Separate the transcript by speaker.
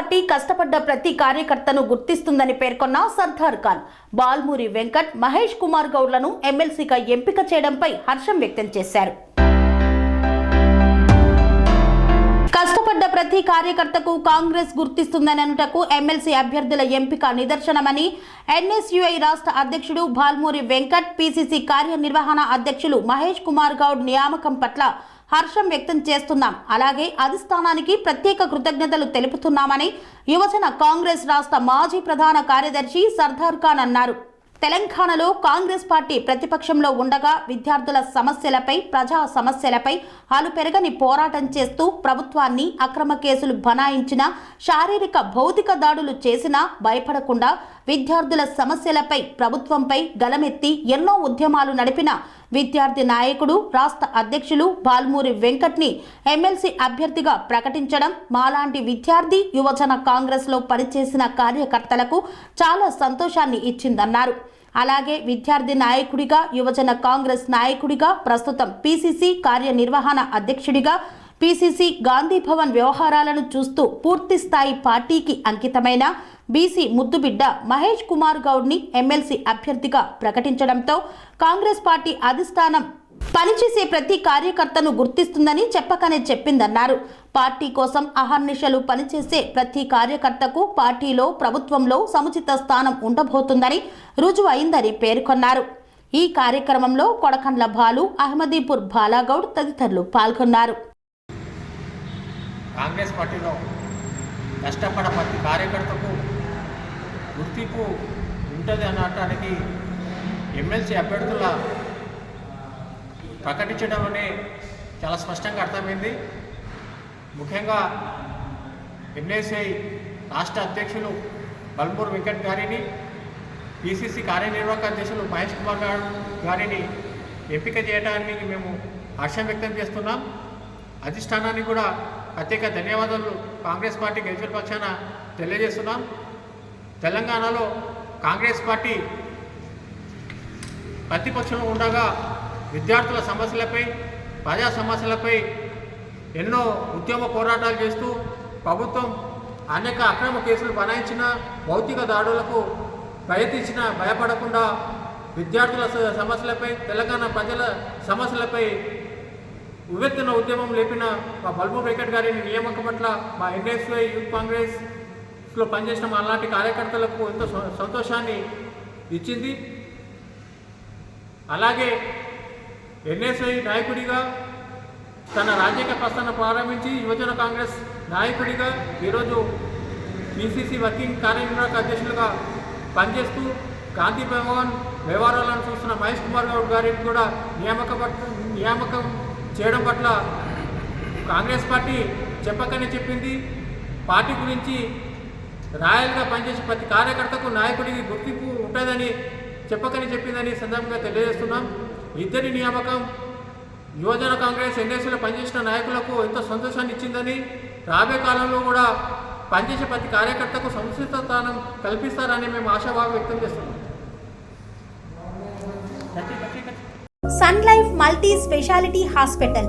Speaker 1: Party కష్టపడ్డ ప్రతి కార్యకర్తను గుర్తిస్తుందని పేర్కొన్న సర్దార్ ఖాన్. బాల్మూరి వెంకట్ మహేష్ కుమార్ గౌడ్లను ఎమ్మెల్సీగా ఎంపిక చేయడంపై హర్షం వ్యక్తం చేశారు. కష్టపడ్డ ప్రతి కార్యకర్తకు కాంగ్రెస్ గుర్తిస్తుందని అనుటకు ఎమ్మెల్సీ అభ్యర్థుల ఎంపిక నిదర్శనమని ఎన్ఎస్యుఐ రాష్ట్ర అధ్యక్షుడు బాల్మూరి వెంకట్ పిసిసి కార్యనిర్వహణ అధ్యక్షులు మహేష్ కుమార్ గౌడ్ నియామకం పట్ల హర్షం వ్యక్తం చేస్తున్నాం. అలాగే అధిష్టానానికి ప్రత్యేక కృతజ్ఞతలు తెలుపుతున్నామని యువజన కాంగ్రెస్ రాష్ట్ర మాజీ ప్రధాన కార్యదర్శి సర్దార్ ఖాన్ అన్నారు. తెలంగాణలో కాంగ్రెస్ పార్టీ ప్రతిపక్షంలో ఉండగా విద్యార్థుల సమస్యలపై ప్రజా సమస్యలపై పెరగని పోరాటం చేస్తూ ప్రభుత్వాన్ని అక్రమ కేసులు బనాయించిన శారీరక భౌతిక దాడులు చేసినా భయపడకుండా విద్యార్థుల సమస్యలపై ప్రభుత్వంపై గలమెత్తి ఎన్నో ఉద్యమాలు నడిపిన విద్యార్థి నాయకుడు రాష్ట్ర అధ్యక్షులు బాల్మూరి వెంకట్ని ఎమ్మెల్సీ అభ్యర్థిగా ప్రకటించడం మాలాంటి విద్యార్థి యువజన కాంగ్రెస్లో పనిచేసిన కార్యకర్తలకు చాలా సంతోషాన్ని ఇచ్చిందన్నారు. అలాగే విద్యార్థి నాయకుడిగా యువజన కాంగ్రెస్ నాయకుడిగా ప్రస్తుతం పీసీసీ కార్యనిర్వహణ అధ్యక్షుడిగా పీసీసీ గాంధీ భవన్ వ్యవహారాలను చూస్తూ పూర్తి స్థాయి పార్టీకి అంకితమైన బీసీ ముద్దుబిడ్డ మహేష్ కుమార్ గౌడ్ని ఎమ్మెల్సీ అభ్యర్థిగా ప్రకటించడంతో కాంగ్రెస్ పార్టీ అధిష్టానం పనిచేసే ప్రతి కార్యకర్తను గుర్తిస్తుందని చెప్పకనే చెప్పిందన్నారు. పార్టీ కోసం అహర్నిశలు పనిచేసే ప్రతి కార్యకర్తకు పార్టీలో ప్రభుత్వంలో సముచిత స్థానం ఉండబోతుందని రుజువు అయిందని పేర్కొన్నారు. ఈ కార్యక్రమంలో కొడకండ్ల బాలు అహ్మదీపూర్ బాలాగౌడ్ తదితరులు పాల్గొన్నారు.
Speaker 2: కాంగ్రెస్ పార్టీలో కష్టపడ ప్రతి కార్యకర్తకు గుర్తింపు ఉంటుంది అనటానికి ఎమ్మెల్సీ అభ్యర్థుల ప్రకటించడం అనే చాలా స్పష్టంగా అర్థమైంది. ముఖ్యంగా ఎన్ఎస్ఐ రాష్ట్ర అధ్యక్షులు బల్మూర్ వెంకట్ గారిని పిసిసి కార్యనిర్వాహక అధ్యక్షులు మహేష్ కుమార్ గారు గారిని ఎంపిక చేయడానికి మేము హర్షం వ్యక్తం చేస్తున్నాం. అధిష్టానానికి కూడా ప్రత్యేక ధన్యవాదాలు కాంగ్రెస్ పార్టీ గెలిచిన పక్షాన తెలియజేస్తున్నాం. తెలంగాణలో కాంగ్రెస్ పార్టీ ప్రతిపక్షంలో ఉండగా విద్యార్థుల సమస్యలపై ప్రజా సమస్యలపై ఎన్నో ఉద్యమ పోరాటాలు చేస్తూ ప్రభుత్వం అనేక అక్రమ కేసులు బనాయించిన భౌతిక దాడులకు ప్రయత్నించిన భయపడకుండా విద్యార్థుల సమస్యలపై తెలంగాణ ప్రజల సమస్యలపై ఉవ్వెత్తున ఉద్యమం లేపిన మా బల్బు వెంకట్ గారిని నియామకం పట్ల మా ఎన్ఎస్వై యూత్ లో పనిచేసిన అలాంటి కార్యకర్తలకు ఎంతో సంతోషాన్ని ఇచ్చింది. అలాగే ఎన్ఎస్ఐ నాయకుడిగా తన రాజకీయ ప్రస్థానం ప్రారంభించి యువజన కాంగ్రెస్ నాయకుడిగా ఈరోజు పిసిసి వర్కింగ్ కార్యనిర్వాహక అధ్యక్షులుగా పనిచేస్తూ గాంధీ భవన్ వ్యవహారాలను చూస్తున్న మహేష్ కుమార్ గౌడ్ గారిని కూడా నియామక నియామకం చేయడం పట్ల కాంగ్రెస్ పార్టీ చెప్పకనే చెప్పింది. పార్టీ గురించి రాయల్గా పనిచేసే ప్రతి కార్యకర్తకు నాయకుడికి గుర్తింపు ఉంటుందని చెప్పకని చెప్పిందని సందర్భంగా తెలియజేస్తున్నాం. ఇద్దరి నియామకం యువజన కాంగ్రెస్ ఎన్ఎస్సీలో పనిచేసిన నాయకులకు ఎంతో సంతోషాన్ని ఇచ్చిందని రాబోయే కాలంలో కూడా పనిచేసే ప్రతి కార్యకర్తకు సముచిత స్థానం కల్పిస్తారని మేము ఆశాభావం వ్యక్తం చేస్తున్నాం.
Speaker 3: Sun Life multi speciality hospital